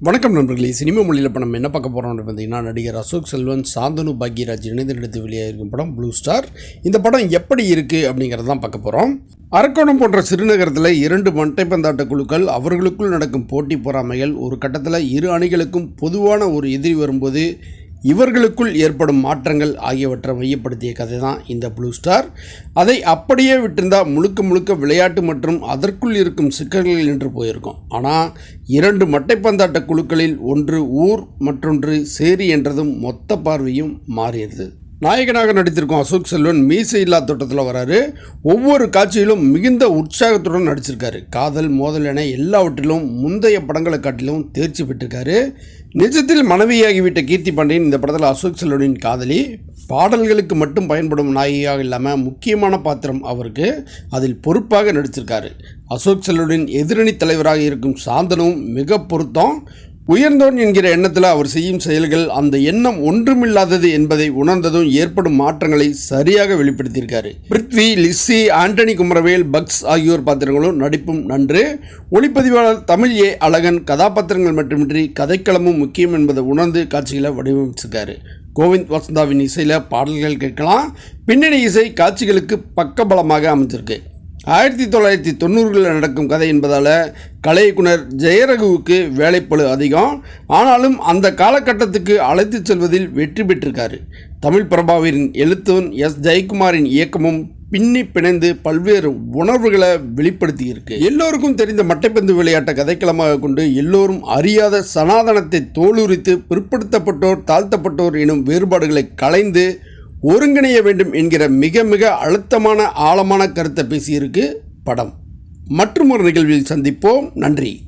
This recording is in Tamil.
வணக்கம் நண்பர்களே சினிமா மொழியில் இப்போ நம்ம என்ன பார்க்க போகிறோம்னு பார்த்தீங்கன்னா நடிகர் அசோக் செல்வன் சாந்தனு பாக்யராஜ் இணைந்து நடித்து வெளியாகிருக்கும் படம் ப்ளூ ஸ்டார் இந்த படம் எப்படி இருக்குது அப்படிங்கிறது தான் பார்க்க போகிறோம் அரக்கோணம் போன்ற சிறுநகரத்தில் இரண்டு மட்டைப்பந்தாட்ட குழுக்கள் அவர்களுக்குள் நடக்கும் போட்டி பொறாமைகள் ஒரு கட்டத்தில் இரு அணிகளுக்கும் பொதுவான ஒரு எதிரி வரும்போது இவர்களுக்குள் ஏற்படும் மாற்றங்கள் ஆகியவற்றை மையப்படுத்திய கதை தான் இந்த ப்ளூ ஸ்டார் அதை அப்படியே விட்டிருந்தால் முழுக்க முழுக்க விளையாட்டு மற்றும் அதற்குள் இருக்கும் சிக்கல்கள் நின்று போயிருக்கும். ஆனால் இரண்டு மட்டைப்பந்தாட்ட குழுக்களில் ஒன்று ஊர் மற்றொன்று சேரி என்றதும் மொத்த பார்வையும் மாறியது. நாயகனாக நடித்திருக்கும் அசோக் செல்வன் மீசை இல்லா தோட்டத்தில் வராரு. ஒவ்வொரு காட்சியிலும் மிகுந்த உற்சாகத்துடன் நடிச்சிருக்காரு. காதல் மோதல் என எல்லாவற்றிலும் முந்தைய படங்களை காட்டிலும் தேர்ச்சி பெற்றிருக்காரு. நிஜத்தில் மனைவியாகிவிட்ட கீர்த்தி பாண்டியன் இந்த படத்தில் அசோக் செல்வனின் காதலி. பாடல்களுக்கு மட்டும் பயன்படும் நாயகியாக இல்லாமல் முக்கியமான பாத்திரம் அவருக்கு. அதில் பொறுப்பாக நடிச்சிருக்காரு. அசோக் செல்வனின் எதிரணி தலைவராக இருக்கும் சாந்தனும் மிக பொருத்தம். உயர்ந்தோன் என்கிற எண்ணத்தில் அவர் செய்யும் செயல்கள் அந்த எண்ணம் ஒன்றுமில்லாதது என்பதை உணர்ந்ததும் ஏற்படும் மாற்றங்களை சரியாக வெளிப்படுத்தியிருக்காரு. பிருத்வி லிஸ்ஸி ஆண்டனி குமரவேல் பக்ஸ் ஆகியோர் பாத்திரங்களும் நடிப்பும் நன்று. ஒளிப்பதிவாளர் தமிழ் ஏ. அழகன் கதாபாத்திரங்கள் மட்டுமின்றி கதைக்களமும் முக்கியம் என்பதை உணர்ந்து காட்சிகளை வடிவமைச்சிருக்காரு. கோவிந்த் வசந்தாவின் இசையில் பாடல்கள் கேட்கலாம். பின்னணி இசை காட்சிகளுக்கு பக்கபலமாக அமைஞ்சிருக்கு. ஆயிரத்தி தொள்ளாயிரத்தி தொண்ணூறுகளில் நடக்கும் கதை என்பதால் கலை இயக்குனர் ஜெயரகுவுக்கு வேலைப்பழு அதிகம். ஆனாலும் அந்த காலகட்டத்துக்கு அழைத்துச் செல்வதில் வெற்றி பெற்றிருக்காரு. தமிழ் பிரபாவின் எழுத்தும் எஸ். ஜெயக்குமாரின் இயக்கமும் பின்னி பிணைந்து பல்வேறு உணர்வுகளை வெளிப்படுத்தி இருக்கு எல்லோருக்கும் தெரிந்த மட்டைப்பந்து விளையாட்டை கதைக்களமாக கொண்டு எல்லோரும் அறியாத சனாதனத்தை தோலுரித்து பிற்படுத்தப்பட்டோர் தாழ்த்தப்பட்டோர் எனும் வேறுபாடுகளை களைந்து ஒருங்கிணைய வேண்டும் என்கிற மிக மிக அழுத்தமான ஆழமான கருத்தை பேசியிருக்கு படம். மற்றும் ஒரு நிகழ்வில் சந்திப்போம். நன்றி.